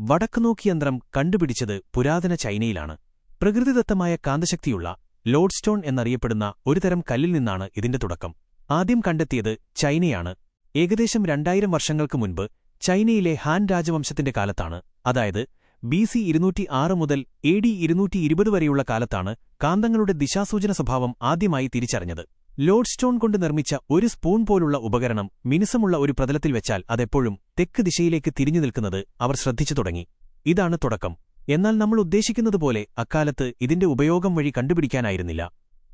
വടക്കുനോക്കിയന്ത്രം കണ്ടുപിടിച്ചത് പുരാതന ചൈനയിലാണ്. പ്രകൃതിദത്തമായ കാന്തശക്തിയുള്ള ലോഡ്സ്റ്റോൺ എന്നറിയപ്പെടുന്ന ഒരുതരം കല്ലിൽ നിന്നാണ് ഇതിന്റെ തുടക്കം. ആദ്യം കണ്ടെത്തിയത് ചൈനയാണ്. ഏകദേശം രണ്ടായിരം വർഷങ്ങൾക്ക് മുൻപ് ചൈനയിലെ ഹാൻ രാജവംശത്തിന്റെ കാലത്താണ്. അതായത് ബി സി ഇരുന്നൂറ്റി ആറ് മുതൽ എ ഡി ഇരുന്നൂറ്റി ഇരുപത് വരെയുള്ള കാലത്താണ് കാന്തങ്ങളുടെ ദിശാസൂചന സ്വഭാവം ആദ്യമായി തിരിച്ചറിഞ്ഞത്. ലോഡ്സ്റ്റോൺ കൊണ്ട് നിർമ്മിച്ച ഒരു സ്പൂൺ പോലുള്ള ഉപകരണം മിനുസമുള്ള ഒരു പ്രതലത്തിൽ വെച്ചാൽ അതെപ്പോഴും തെക്ക് ദിശയിലേക്ക് തിരിഞ്ഞു നിൽക്കുന്നത് അവർ ശ്രദ്ധിച്ചു തുടങ്ങി. ഇതാണ് തുടക്കം. എന്നാൽ നമ്മൾ ഉദ്ദേശിക്കുന്നതുപോലെ അക്കാലത്ത് ഇതിന്റെ ഉപയോഗം വഴി കണ്ടുപിടിക്കാനായിരുന്നില്ല.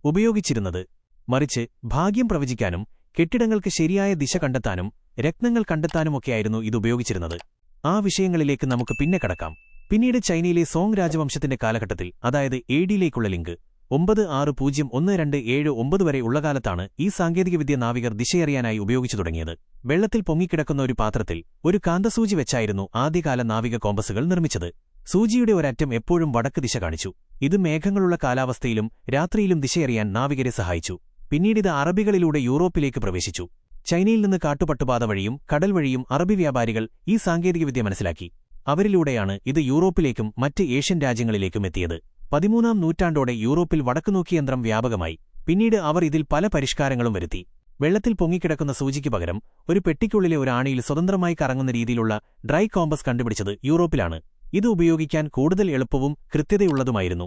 ഉപയോഗിച്ചിരുന്നത് മറിച്ച് ഭാഗ്യം പ്രവചിക്കാനും കെട്ടിടങ്ങൾക്ക് ശരിയായ ദിശ കണ്ടെത്താനും രത്നങ്ങൾ കണ്ടെത്താനുമൊക്കെയായിരുന്നു ഇതുപയോഗിച്ചിരുന്നത് ആ വിഷയങ്ങളിലേക്ക് നമുക്ക് പിന്നെ കടക്കാം. പിന്നീട് ചൈനയിലെ സോങ് രാജവംശത്തിന്റെ കാലഘട്ടത്തിൽ അതായത് എ ഡിയിലേക്കുള്ള ലിങ്ക്. ഒമ്പത് ആറ് പൂജ്യം ഒന്ന് രണ്ട് ഏഴ് ഒമ്പത് വരെ ഉള്ള കാലത്താണ് ഈ സാങ്കേതികവിദ്യ നാവികർ ദിശയറിയാനായി ഉപയോഗിച്ചു തുടങ്ങിയത്. വെള്ളത്തിൽ പൊങ്ങിക്കിടക്കുന്ന ഒരു പാത്രത്തിൽ ഒരു കാന്തസൂചി വെച്ചായിരുന്നു ആദ്യകാല നാവിക കോമ്പസുകൾ നിർമ്മിച്ചത്. സൂചിയുടെ ഒരറ്റം എപ്പോഴും വടക്ക് ദിശ കാണിച്ചു. ഇത് മേഘങ്ങളുള്ള കാലാവസ്ഥയിലും രാത്രിയിലും ദിശയറിയാൻ നാവികരെ സഹായിച്ചു. പിന്നീടിത് അറബികളിലൂടെ യൂറോപ്പിലേക്ക് പ്രവേശിച്ചു. ചൈനയിൽ നിന്ന് കാട്ടുപട്ടുപാത വഴിയും കടൽ വഴിയും അറബി വ്യാപാരികൾ ഈ സാങ്കേതികവിദ്യ മനസ്സിലാക്കി. അവരിലൂടെയാണ് ഇത് യൂറോപ്പിലേക്കും മറ്റ് ഏഷ്യൻ രാജ്യങ്ങളിലേക്കും എത്തിയത്. പതിമൂന്നാം നൂറ്റാണ്ടോടെ യൂറോപ്പിൽ വടക്കുനോക്കിയന്ത്രം വ്യാപകമായി. പിന്നീട് അവർ ഇതിൽ പല പരിഷ്കാരങ്ങളും വരുത്തി. വെള്ളത്തിൽ പൊങ്ങിക്കിടക്കുന്ന സൂചിക്ക് പകരം ഒരു പെട്ടിക്കുള്ളിലെ ഒരു ആണിയിൽ സ്വതന്ത്രമായി കറങ്ങുന്ന രീതിയിലുള്ള ഡ്രൈ കോമ്പസ് കണ്ടുപിടിച്ചത് യൂറോപ്പിലാണ്. ഇത് ഉപയോഗിക്കാൻ കൂടുതൽ എളുപ്പവും കൃത്യതയുള്ളതുമായിരുന്നു.